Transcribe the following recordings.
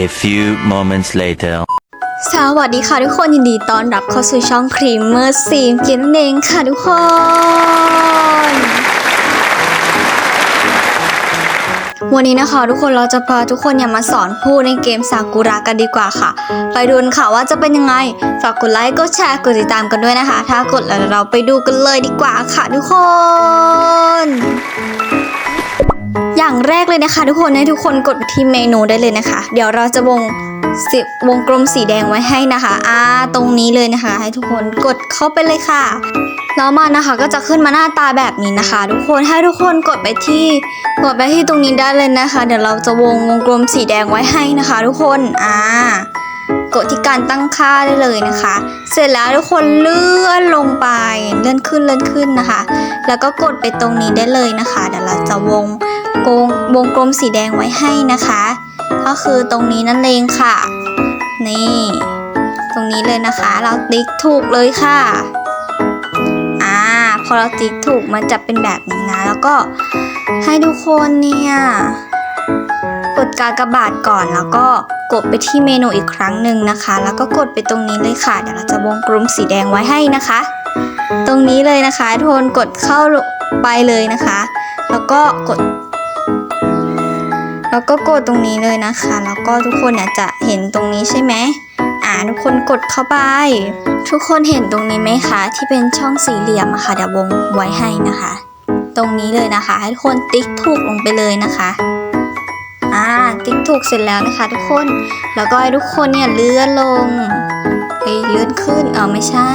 A few moments later. สวัสดีค่ะทุกคนยินดีต้อนรับเข้าสู่ช่องครีมเมอร์ซีมกินนั่นเองค่ะทุกคน วันนี้นะคะทุกคนเราจะพาทุกคนเนี่ยมาสอนพูดในเกมซากุระกันดีกว่าค่ะ ไปดูนค่ะว่าจะเป็นยังไง ฝากกดไลค์กดแชร์กดติดตามกันด้วยนะคะ ถ้ากดแล้วเราไปดูกันเลยดีกว่าค่ะทุกคน อย่างแรกเลยนะคะ ทุกคนให้ทุกคนกดไปที่เมนูได้เลยนะคะ เดี๋ยวเราจะวงสิวงกลมสีแดงไว้ให้นะคะอ่าตรงนี้เลยนะคะ ให้ทุกคนกดเข้าไปเลยค่ะแล้วมันนะคะก็จะขึ้นมาหน้าตาแบบนี้นะคะ ทุกคนให้ทุกคนกดไปที่กดไปที่ตรงนี้ได้เลยนะคะ เดี๋ยวเราจะวงวงกลมสีแดงไว้ให้นะคะ ทุกคนอ่ากดที่การตั้งค่าได้เลยนะคะ เสร็จแล้วทุกคนเลื่อนลงไปเลื่อนขึ้นเลื่อนขึ้นนะคะ แล้วก็กดไปตรงนี้ได้เลยนะคะ เดี๋ยวเราจะวง กงวงกลมสีแดงไว้ให้นะคะ ก็คือตรงนี้นั่นเองค่ะ นี่ ตรงนี้เลยนะคะ เราติ๊กถูกเลยค่ะอ่าพอเราติ๊กถูกมันจะเป็นแบบนี้นะ แล้วก็ให้ทุกคนเนี่ยกดกากบาทก่อนแล้วก็กดไปที่เมนูอีกครั้งหนึ่งนะคะ แล้วก็กดไปตรงนี้เลยค่ะเดี๋ยวเราจะวงกลมสีแดงไว้ให้นะคะ ตรงนี้เลยนะคะทุกคนกดเข้าไปเลยนะคะ แล้วก็กด แล้วก็กดตรงนี้เลยนะคะ แล้วก็ทุกคนเนี่ยจะเห็นตรงนี้ใช่ไหมอ่าทุกคนกดเข้าไป ทุกคนเห็นตรงนี้ไหมคะ ที่เป็นช่องสี่เหลี่ยมอะค่ะเดี๋ยววงไว้ให้นะคะ ตรงนี้เลยนะคะ ให้ทุกคนติ๊กถูกลงไปเลยนะคะอ่าติ๊กถูกเสร็จแล้วนะคะ ทุกคนแล้วก็ให้ทุกคนเนี่ยเลื่อนลงเฮ้ยเลื่อนขึ้นเออไม่ใช่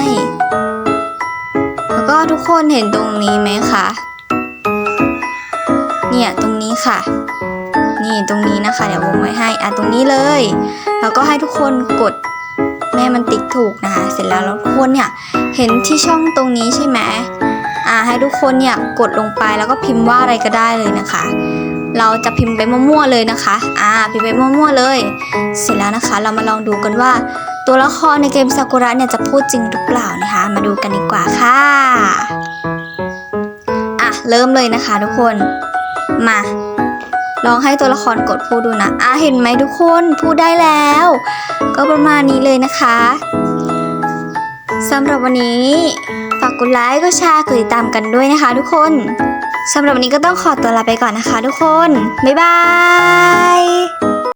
แล้วก็ทุกคนเห็นตรงนี้ไหมคะเนี่ยตรงนี้ค่ะ นี่ตรงนี้นะคะ เดี๋ยววงไว้ให้อะตรงนี้เลย แล้วก็ให้ทุกคนกดแม่มันติ๊กถูกนะคะ เสร็จแล้วแล้วทุกคนเนี่ยเห็นที่ช่องตรงนี้ใช่ไหมอ่าให้ทุกคนเนี่ยกดลงไปแล้วก็พิมพ์ว่าอะไรก็ได้เลยนะคะ เราจะพิมพ์ไปมั่วๆเลยนะคะอ่าพิมพ์ไปมั่วๆเลย เสร็จแล้วนะคะ เรามาลองดูกันว่า ตัวละครในเกมซากุระเนี่ยจะพูดจริงหรือเปล่านะคะ มาดูกันดีกว่าค่ะอะเริ่มเลยนะคะทุกคนมา ลองให้ตัวละครกดพูดดูนะอะเห็นไหมทุกคนพูดได้แล้ว ก็ประมาณนี้เลยนะคะสำหรับวันนี้ฝากกดไลค์ก็แชร์กดติดตามกันด้วยนะคะทุกคนสำหรับวันนี้ก็ต้องขอตัวลาไปก่อนนะคะทุกคน บ๊ายบาย